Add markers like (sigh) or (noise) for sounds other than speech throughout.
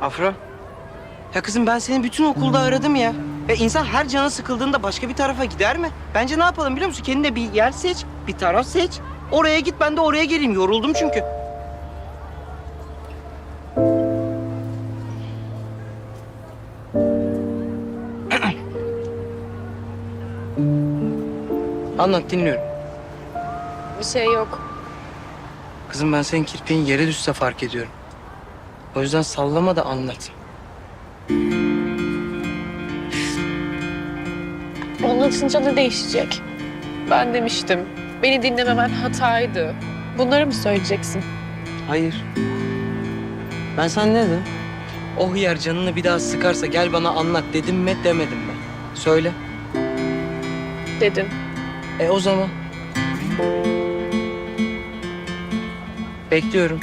Afra. Ya kızım ben seni bütün okulda aradım ya. Ya insan her canı sıkıldığında başka bir tarafa gider mi? Bence ne yapalım biliyor musun? Kendine bir yer seç, bir taraf seç. Oraya git ben de oraya geleyim. Yoruldum çünkü. (clears throat) Anlat dinliyorum. Bir şey yok. Kızım ben senin kirpiğin yere düşse fark ediyorum. O yüzden sallama da anlat. Anlatınca ne değişecek? Ben demiştim. Beni dinlememen hataydı. Bunları mı söyleyeceksin? Hayır. Ben sana ne dedim? O hıyar canını bir daha sıkarsa gel bana anlat dedim mi demedim mi? Söyle. Dedin. E o zaman. Bekliyorum.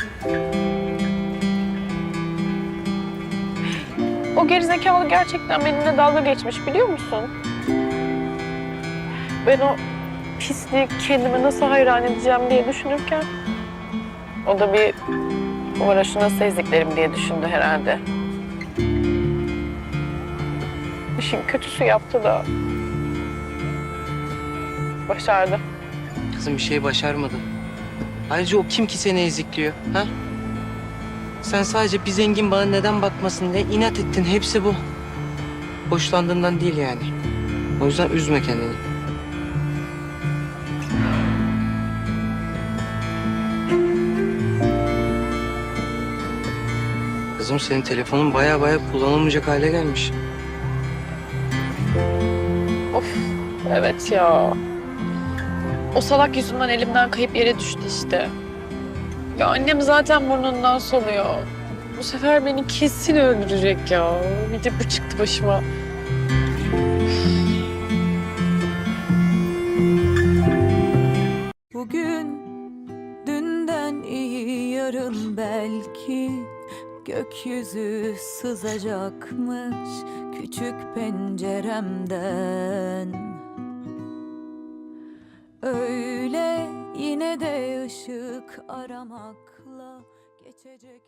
O gerizekalı gerçekten benimle dalga geçmiş biliyor musun? Ben o pisliği kendime nasıl hayran edeceğim diye düşünürken... ...o da bir uğraşı nasıl eziklerim diye düşündü herhalde. İşin kötüsü yaptı da... ...başardı. Kızım bir şey başarmadın. Ayrıca o kim ki seni ezikliyor? Ha? Sen sadece bir zengin bana neden bakmasın diye inat ettin. Hepsi bu. Hoşlandığından değil yani. O yüzden üzme kendini. Kızım senin telefonun baya baya kullanılmayacak hale gelmiş. Of evet ya. O salak yüzünden elimden kayıp yere düştü işte. Ya annem zaten burnundan soluyor. Bu sefer beni kesin öldürecek ya. Bir de bu çıktı başıma. Bugün dünden iyi yarın belki gökyüzü sızacakmış küçük penceremden. Öyle yine de ışık aramakla geçecek.